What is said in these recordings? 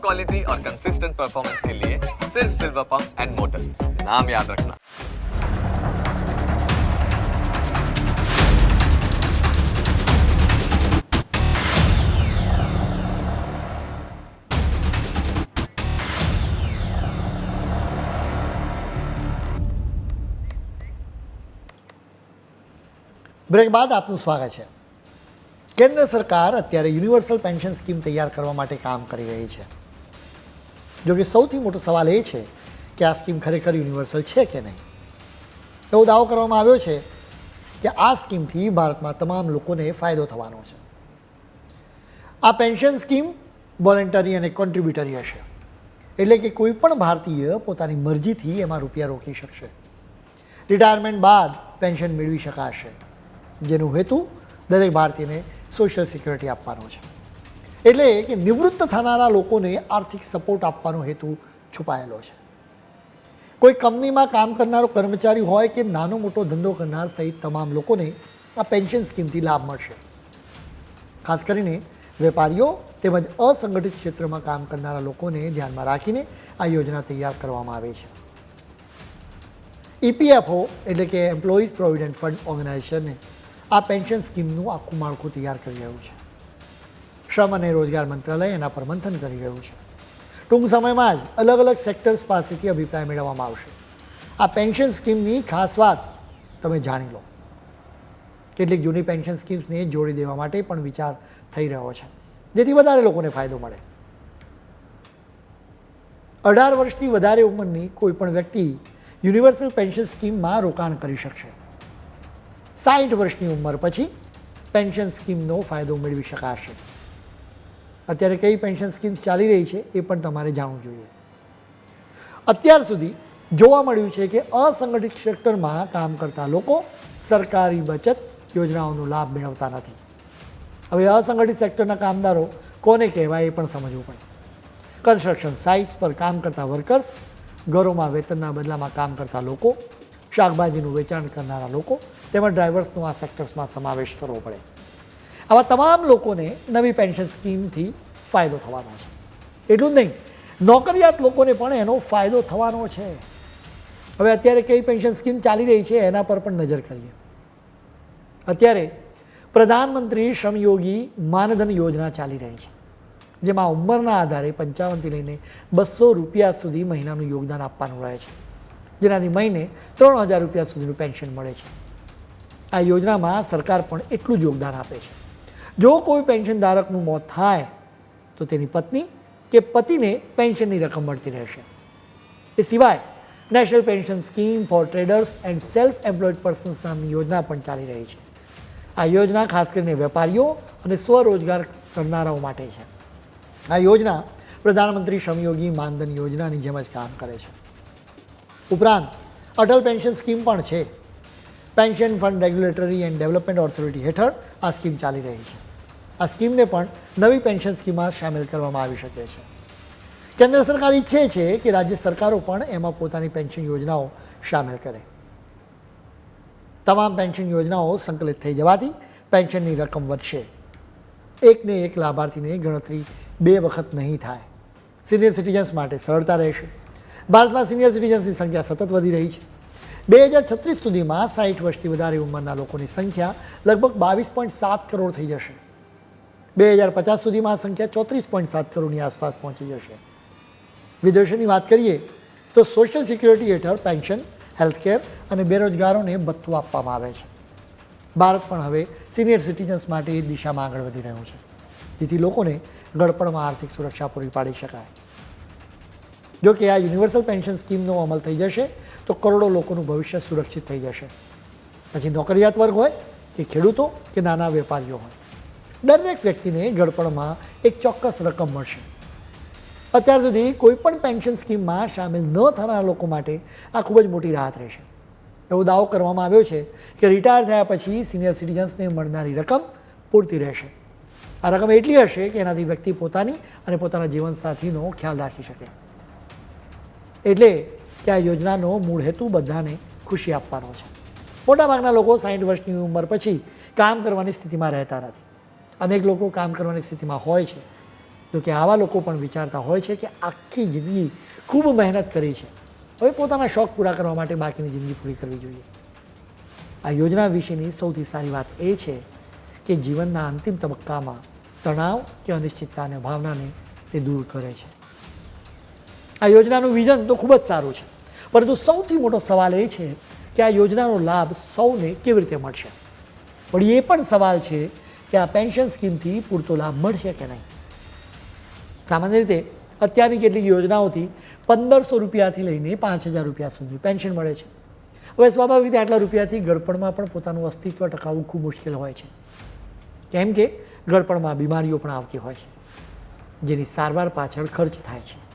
Quality और consistent performance के लिए सिर्फ सिल्वर पंप एंड मोटर्स नाम याद रखना બ્રેક બાદ આપનું સ્વાગત છે કેન્દ્ર સરકાર અત્યારે યુનિવર્સલ પેન્શન સ્કીમ તૈયાર કરવા માટે કામ કરી રહી છે જો કે સૌથી મોટો સવાલ એ છે કે આ સ્કીમ ખરેખર યુનિવર્સલ છે કે નહીં? એવો દાવો કરવામાં આવ્યો છે કે આ સ્કીમથી ભારતમાં તમામ લોકોને ફાયદો થવાનો છે. આ પેન્શન સ્કીમ વોલેન્ટરી અને કોન્ટ્રીબ્યુટરી હશે. એટલે કે કોઈ પણ ભારતીય પોતાની મરજીથી એમાં રૂપિયા રોકી શકશે. રિટાયરમેન્ટ બાદ પેન્શન મેળવી શકાશે. જેનું હેતુ દરેક ભારતીયને સોશિયલ સિક્યુરિટી આપવાનો છે. એટલે કે નિવૃત્ત થનારા લોકોને આર્થિક સપોર્ટ આપવાનો હેતુ છુપાયેલો છે. કોઈ કંપનીમાં કામ કરનારો કર્મચારી હોય કે નાનો મોટો ધંધો કરનાર સહિત તમામ લોકોને આ પેન્શન સ્કીમથી લાભ મળશે. ખાસ કરીને વેપારીઓ તેમજ અસંગઠિત ક્ષેત્રમાં કામ કરનારા લોકોને ધ્યાનમાં રાખીને આ યોજના તૈયાર કરવામાં આવી છે. ઈપીએફઓ એટલે કે એમ્પ્લોઈઝ પ્રોવિડન્ટ ફંડ ઓર્ગેનાઇઝેશને આ પેન્શન સ્કીમનું આખું માળખું તૈયાર કરી રહ્યું છે. શ્રમ અને રોજગાર મંત્રાલય એના પર મંથન કરી રહ્યું છે. ટૂંક સમયમાં જ અલગ અલગ સેક્ટર્સ પાસેથી અભિપ્રાય મેળવવામાં આવશે. આ પેન્શન સ્કીમની ખાસ વાત તમે જાણી લો. કેટલીક જૂની પેન્શન સ્કીમ્સને જોડી દેવા માટે પણ વિચાર થઈ રહ્યો છે, જેથી વધારે લોકોને ફાયદો મળે. અઢાર વર્ષથી વધારે ઉંમરની કોઈપણ વ્યક્તિ યુનિવર્સલ પેન્શન સ્કીમમાં રોકાણ કરી શકશે. સાઠ વર્ષની ઉંમર પછી પેન્શન સ્કીમનો ફાયદો મેળવી શકાશે. અત્યારે કઈ પેન્શન સ્કીમ્સ ચાલી રહી છે એ પણ તમારે જાણવું જોઈએ. અત્યાર સુધી જોવા મળ્યું છે કે અસંગઠિત સેક્ટરમાં કામ કરતા લોકો સરકારી બચત યોજનાઓનો લાભ મેળવતા નથી. હવે અસંગઠિત સેક્ટરના કામદારો કોને કહેવાય એ પણ સમજવું પડે. કન્સ્ટ્રક્શન સાઇટ્સ પર કામ કરતા વર્કર્સ ઘરોમાં વેતનના બદલામાં કામ કરતા લોકો, શાકભાજીનું વેચાણ કરનારા લોકો, તેમજ ડ્રાઈવર્સનો આ સેક્ટર્સમાં સમાવેશ કરવો પડે. આવા તમામ લોકોને નવી પેન્શન સ્કીમથી ફાયદો થવાનો છે. એટલું જ નહીં, નોકરિયાત લોકોને પણ એનો ફાયદો થવાનો છે. હવે અત્યારે કઈ પેન્શન સ્કીમ ચાલી રહી છે એના પર પણ નજર કરીએ. અત્યારે પ્રધાનમંત્રી શ્રમયોગી માનધન યોજના ચાલી રહી છે, જેમાં ઉંમરના આધારે પંચાવનથી લઈને બસો રૂપિયા સુધી મહિનાનું યોગદાન આપવાનું રહે છે. જેનાથી મહિને ત્રણ હજાર રૂપિયા સુધીનું પેન્શન મળે છે. આ યોજનામાં સરકાર પણ એટલું જ યોગદાન આપે છે. જો કોઈ પેન્શન ધારકનું મોત થાય, તો તેની પત્ની કે પતિને પેન્શનની રકમ મળતી રહેશે. એ સિવાય national pension scheme for traders and self employed persons નામની યોજના પણ ચાલી રહી છે. આ યોજના ખાસ કરીને વેપારીઓ અને સ્વરોજગાર કરનારાઓ માટે છે. આ યોજના પ્રધાનમંત્રી શ્રમયોગી માનધન યોજનાની જેમ જ કામ કરે છે. ઉપરાંત અટલ પેન્શન સ્કીમ પણ છે. Pension fund regulatory and development authority હેઠળ આ સ્કીમ ચાલી રહી છે. આ સ્કીમને પણ નવી પેન્શન સ્કીમમાં સામેલ કરવામાં આવી શકે છે. કેન્દ્ર સરકાર ઈચ્છે છે કે રાજ્ય સરકારો પણ એમાં પોતાની પેન્શન યોજનાઓ સામેલ કરે. તમામ પેન્શન યોજનાઓ સંકલિત થઈ જવાથી પેન્શનની રકમ વધશે. એકને એક લાભાર્થીને ગણતરી બે વખત નહીં થાય. સિનિયર સિટીઝન્સ માટે સરળતા રહેશે. ભારતમાં સિનિયર સિટીઝન્સની સંખ્યા સતત વધી રહી છે. બે હજાર છત્રીસ સુધીમાં સાઠ વર્ષથી વધારે ઉંમરના લોકોની સંખ્યા લગભગ બાવીસ પોઈન્ટ સાત કરોડ થઈ જશે. બે હજાર પચાસ સુધીમાં આ સંખ્યા ચોત્રીસ પોઈન્ટ સાત કરોડની આસપાસ પહોંચી જશે. વિદેશોની વાત કરીએ તો સોશિયલ સિક્યુરિટી હેઠળ પેન્શન, હેલ્થકેર અને બેરોજગારોને ભથ્થું આપવામાં આવે છે. ભારત પણ હવે સિનિયર સિટીઝન્સ માટે એ દિશામાં આગળ વધી રહ્યું છે, જેથી લોકોને ગળપણમાં આર્થિક સુરક્ષા પૂરી પાડી શકાય. જો કે આ યુનિવર્સલ પેન્શન સ્કીમનો અમલ થઈ જશે, તો કરોડો લોકોનું ભવિષ્ય સુરક્ષિત થઈ જશે. પછી નોકરિયાત વર્ગ હોય કે ખેડૂતો કે નાના વેપારીઓ હોય. દરેક વ્યક્તિને ગળપણમાં એક ચોક્કસ રકમ મળશે. અત્યાર સુધી કોઈપણ પેન્શન સ્કીમમાં સામેલ ન થનારા લોકો માટે આ ખૂબ જ મોટી રાહત રહેશે. એવો દાવો કરવામાં આવ્યો છે કે રિટાયર થયા પછી સિનિયર સિટીઝન્સને મળનારી રકમ પૂરતી રહેશે. આ રકમ એટલી હશે કે એનાથી વ્યક્તિ પોતાની અને પોતાના જીવનસાથીનો ખ્યાલ રાખી શકે. એટલે કે આ યોજનાનો મૂળ હેતુ બધાને ખુશી આપવાનો છે. મોટાભાગના લોકો સાઠ વર્ષની ઉંમર પછી કામ કરવાની સ્થિતિમાં રહેતા નથી. અનેક લોકો કામ કરવાની સ્થિતિમાં હોય છે. જો કે આવા લોકો પણ વિચારતા હોય છે કે આખી જિંદગી ખૂબ મહેનત કરી છે. હવે પોતાના શોખ પૂરા કરવા માટે બાકીની જિંદગી પૂરી કરવી જોઈએ. આ યોજના વિશેની સૌથી સારી વાત એ છે કે જીવનના અંતિમ તબક્કામાં તણાવ કે અનિશ્ચિતતા અને ભાવનાને તે દૂર કરે છે. આ યોજનાનું વિઝન તો ખૂબ જ સારું છે. પરંતુ સૌથી મોટો સવાલ એ છે કે આ યોજનાનો લાભ સૌને કેવી રીતે મળશે? પણ એ પણ સવાલ છે કે આ પેન્શન સ્કીમથી પૂરતો લાભ મળશે કે નહીં? સામાન્ય રીતે અત્યારની કેટલીક યોજનાઓથી પંદરસો રૂપિયાથી લઈને પાંચ હજાર રૂપિયા સુધી પેન્શન મળે છે. હવે સ્વાભાવિક રીતે આટલા રૂપિયાથી ગળપણમાં પણ પોતાનું અસ્તિત્વ ટકાવવું ખૂબ મુશ્કેલ હોય છે. કેમ કે ગળપણમાં બીમારીઓ પણ આવતી હોય છે, જેની સારવાર પાછળ ખર્ચ થાય છે.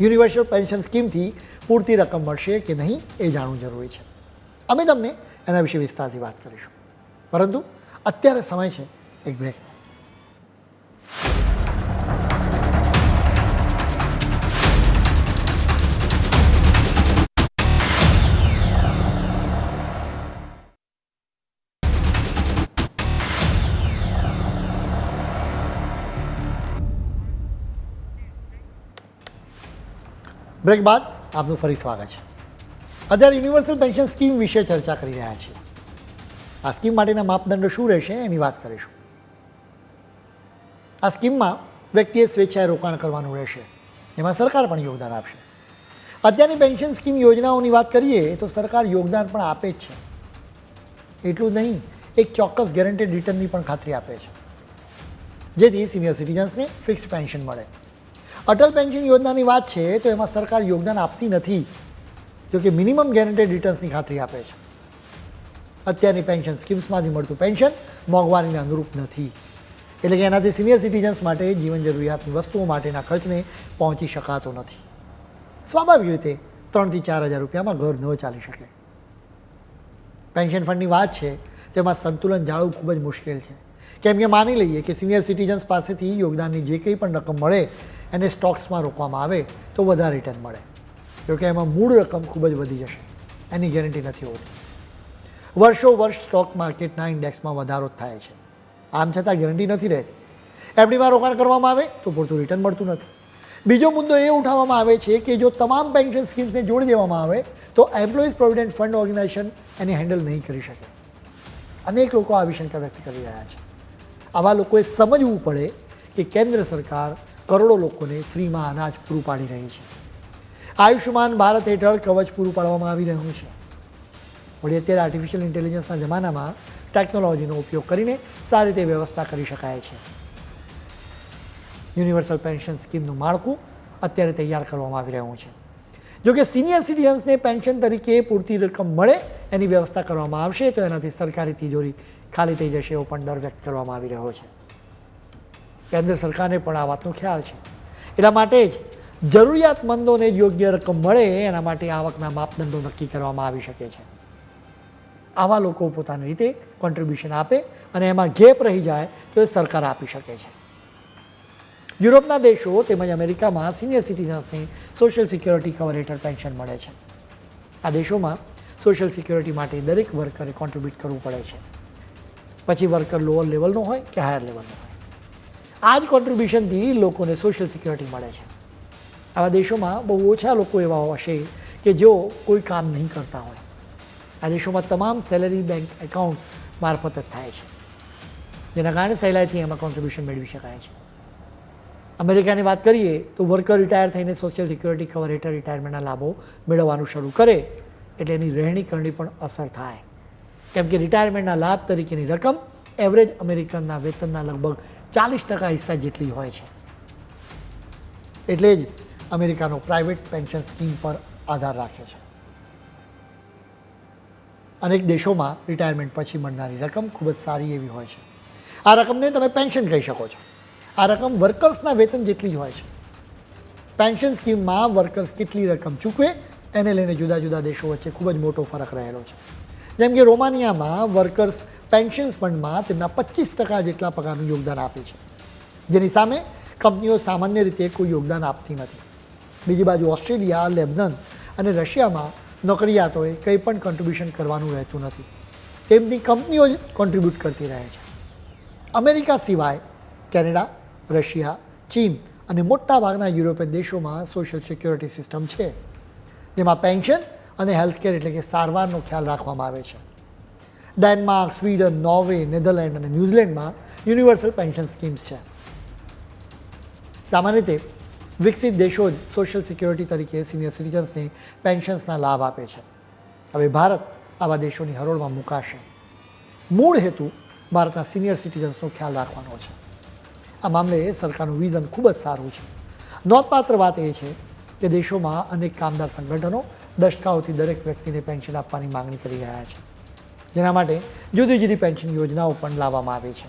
યુનિવર્સલ પેન્શન સ્કીમથી પૂરતી રકમ મળશે કે નહીં એ જાણવું જરૂરી છે. અમે તમને એના વિશે વિસ્તારથી વાત કરીશું. પરંતુ અત્યારે સમય છે એક બ્રેક બ્રેક બાદ આપનું ફરી સ્વાગત છે. અત્યારે યુનિવર્સલ પેન્શન સ્કીમ વિશે ચર્ચા કરી રહ્યા છીએ. આ સ્કીમ માટેના માપદંડો શું રહેશે એની વાત કરીશું. આ સ્કીમમાં વ્યક્તિએ સ્વેચ્છાએ રોકાણ કરવાનું રહેશે. એમાં સરકાર પણ યોગદાન આપશે. અત્યારની પેન્શન સ્કીમ યોજનાઓની વાત કરીએ તો સરકાર યોગદાન પણ આપે જ છે. એટલું નહીં, એક ચોક્કસ ગેરંટેડ રિટર્નની પણ ખાતરી આપે છે. જેથી સિનિયર સિટીઝન્સને ફિક્સ પેન્શન મળે. અટલ પેન્શન યોજનાની વાત છે, તો એમાં સરકાર યોગદાન આપતી નથી. જો કે મિનિમમ ગેરંટેડ રિટર્ન્સની ખાતરી આપે છે. અત્યારની પેન્શન સ્કીમ્સમાંથી મળતું પેન્શન મોંઘવારીને અનુરૂપ નથી. એટલે કે એનાથી સિનિયર સિટીઝન્સ માટે જીવન જરૂરિયાતની વસ્તુઓ માટેના ખર્ચને પહોંચી શકાતો નથી. સ્વાભાવિક રીતે ત્રણથી ચાર હજાર રૂપિયામાં ઘર ન ચાલી શકે. પેન્શન ફંડની વાત છે તેમાં સંતુલન જાળવવું ખૂબ જ મુશ્કેલ છે. કેમ કે માની લઈએ કે સિનિયર સિટીઝન્સ પાસેથી યોગદાનની જે કંઈ પણ રકમ મળે એને સ્ટોક્સમાં રોકવામાં આવે તો વધારે રિટર્ન મળે. જોકે એમાં મૂળ રકમ ખૂબ જ વધી જશે. એની ગેરંટી નથી હોતી. વર્ષો વર્ષ સ્ટોક માર્કેટના ઇન્ડેક્સમાં વધારો થાય છે. આમ છતાં ગેરંટી નથી રહેતી. એફડીમાં રોકાણ કરવામાં આવે તો પૂરતું રિટર્ન મળતું નથી. બીજો મુદ્દો એ ઉઠાવવામાં આવે છે કે જો તમામ પેન્શન સ્કીમ્સને જોડી દેવામાં આવે તો એમ્પ્લોઈઝ પ્રોવિડન્ટ ફંડ ઓર્ગેનાઇઝેશન એને હેન્ડલ નહીં કરી શકે. અનેક લોકો આ વિશંકા વ્યક્ત કરી રહ્યા છે. આવા લોકોએ સમજવું પડે કે કેન્દ્ર સરકાર કરોડો લોકોને ફ્રીમાં અનાજ પૂરું પાડી રહી છે. આયુષ્યમાન ભારત હેઠળ કવચ પૂરું પાડવામાં આવી રહ્યું છે. વળી અત્યારે આર્ટિફિશિયલ ઇન્ટેલિજન્સના જમાનામાં ટેકનોલોજીનો ઉપયોગ કરીને સારી રીતે વ્યવસ્થા કરી શકાય છે. યુનિવર્સલ પેન્શન સ્કીમનું માળખું અત્યારે તૈયાર કરવામાં આવી રહ્યું છે. જો કે સિનિયર સિટીઝન્સને પેન્શન તરીકે પૂરતી રકમ મળે એની વ્યવસ્થા કરવામાં આવશે તો એનાથી સરકારી તિજોરી ખાલી થઈ જશે એવો પણ દર વ્યક્ત કરવામાં આવી રહ્યો છે. કેન્દ્ર સરકારને પણ આ વાતનો ખ્યાલ છે. એટલા માટે જ જરૂરિયાતમંદોને યોગ્ય રકમ મળે, એના માટે આવકના માપદંડો નક્કી કરવામાં આવી શકે છે. આવા લોકો પોતાની રીતે કોન્ટ્રીબ્યુશન આપે અને એમાં ગેપ રહી જાય તો એ સરકાર આપી શકે છે. યુરોપના દેશો તેમજ અમેરિકામાં સિનિયર સિટીઝન્સને સોશિયલ સિક્યોરિટી કવર હેઠળ પેન્શન મળે છે. આ દેશોમાં સોશિયલ સિક્યોરિટી માટે દરેક વર્કરે કોન્ટ્રીબ્યુટ કરવું પડે છે. પછી વર્કર લોઅર લેવલનો હોય કે હાયર લેવલનો હોય. આ જ કોન્ટ્રીબ્યુશનથી લોકોને સોશિયલ સિક્યોરિટી મળે છે. આવા દેશોમાં બહુ ઓછા લોકો એવા હશે કે જેઓ કોઈ કામ નહીં કરતા હોય. આ દેશોમાં તમામ સેલરી બેંક એકાઉન્ટ્સ મારફત જ થાય છે. જેના કારણે સહેલાઈથી એમાં કોન્ટ્રીબ્યુશન મેળવી શકાય છે. અમેરિકાની વાત કરીએ તો વર્કર રિટાયર થઈને સોશિયલ સિક્યોરિટી કવર હેઠળ રિટાયરમેન્ટના લાભો મેળવવાનું શરૂ કરે એટલે એની રહેણી કરણી પણ અસર થાય. કેમ કે રિટાયરમેન્ટના લાભ તરીકેની રકમ એવરેજ અમેરિકનના વેતનના લગભગ ચાલીસ ટકા હિસ્સા જેટલી હોય છે. એટલે જ અમેરિકાનો પ્રાઇવેટ પેન્શન સ્કીમ પર આધાર રાખે છે. અનેક દેશોમાં રિટાયરમેન્ટ પછી મળનારી રકમ ખૂબ જ સારી એવી હોય છે. આ રકમને તમે પેન્શન કહી શકો છો. આ રકમ વર્કર્સના વેતન જેટલી હોય છે. પેન્શન સ્કીમમાં વર્કર્સ કેટલી રકમ ચૂકવે, એને લઈને જુદા જુદા દેશો વચ્ચે ખૂબ જ મોટો ફરક રહેલો છે. જેમ કે રોમાનિયામાં વર્કર્સ પેન્શન ફંડમાં તેમના પચીસ ટકા જેટલા પગારનું યોગદાન આપે છે. જેની સામે કંપનીઓ સામાન્ય રીતે કોઈ યોગદાન આપતી નથી. બીજી બાજુ ઓસ્ટ્રેલિયા, લેબનન અને રશિયામાં નોકરિયાતોએ કંઈ પણ કોન્ટ્રીબ્યુશન કરવાનું રહેતું નથી. તેમની કંપનીઓ જ કોન્ટ્રીબ્યુટ કરતી રહે છે. અમેરિકા સિવાય કેનેડા, રશિયા, ચીન અને મોટાભાગના યુરોપિયન દેશોમાં સોશિયલ સિક્યોરિટી સિસ્ટમ છે. જેમાં પેન્શન અને હેલ્થકેર એટલે કે સારવારનો ખ્યાલ રાખવામાં આવે છે. ડેનમાર્ક સ્વીડન નોર્વે નેધરલેન્ડ અને ન્યૂઝીલેન્ડમાં યુનિવર્સલ પેન્શન સ્કીમ્સ છે. સામાન્ય રીતે વિકસિત દેશો જ સોશિયલ સિક્યોરિટી તરીકે સિનિયર સિટીઝન્સને પેન્શન્સના લાભ આપે છે. હવે ભારત આવા દેશોની હરોળમાં મુકાશે. મૂળ હેતુ ભારતના સિનિયર સિટીઝન્સનો ખ્યાલ રાખવાનો છે. આ મામલે સરકારનું વિઝન ખૂબ જ સારું છે. નોંધપાત્ર વાત એ છે કે દેશોમાં અનેક કામદાર સંગઠનો દશકાઓથી દરેક વ્યક્તિને પેન્શન આપવાની માંગણી કરી રહ્યા છે. જેના માટે જુદી જુદી પેન્શન યોજનાઓ પણ લાવવામાં આવી છે.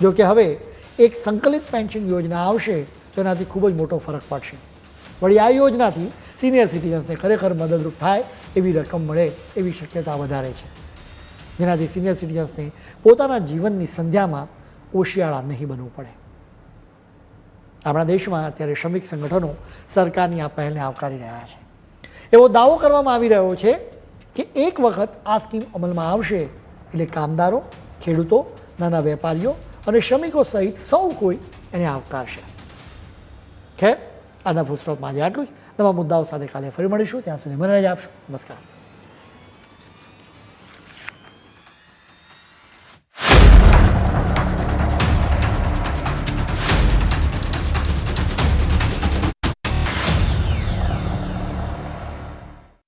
જો કે હવે એક સંકલિત પેન્શન યોજના આવશે, તો એનાથી ખૂબ જ મોટો ફરક પડશે. વળી આ યોજનાથી સિનિયર સિટીઝન્સને ખરેખર મદદરૂપ થાય એવી રકમ મળે એવી શક્યતા વધારે છે. જેનાથી સિનિયર સિટીઝન્સને પોતાના જીવનની સંધ્યામાં ઓશિયાળા નહીં બનવું પડે. આપણા દેશમાં અત્યારે શ્રમિક સંગઠનો સરકારની આ પહેલને આવકારી રહ્યા છે. એવો દાવો કરવામાં આવી રહ્યો છે કે એક વખત આ સ્કીમ અમલમાં આવશે. એટલે કામદારો, ખેડૂતો, નાના વેપારીઓ અને શ્રમિકો સહિત સૌ કોઈ એને આવકારશે. ખેર આના ફૂલસ્ટોપમાં આજે આટલું જ. નવા મુદ્દાઓ સાથે કાલે ફરી મળીશું. ત્યાં સુધી મને રજા આપશો. નમસ્કાર.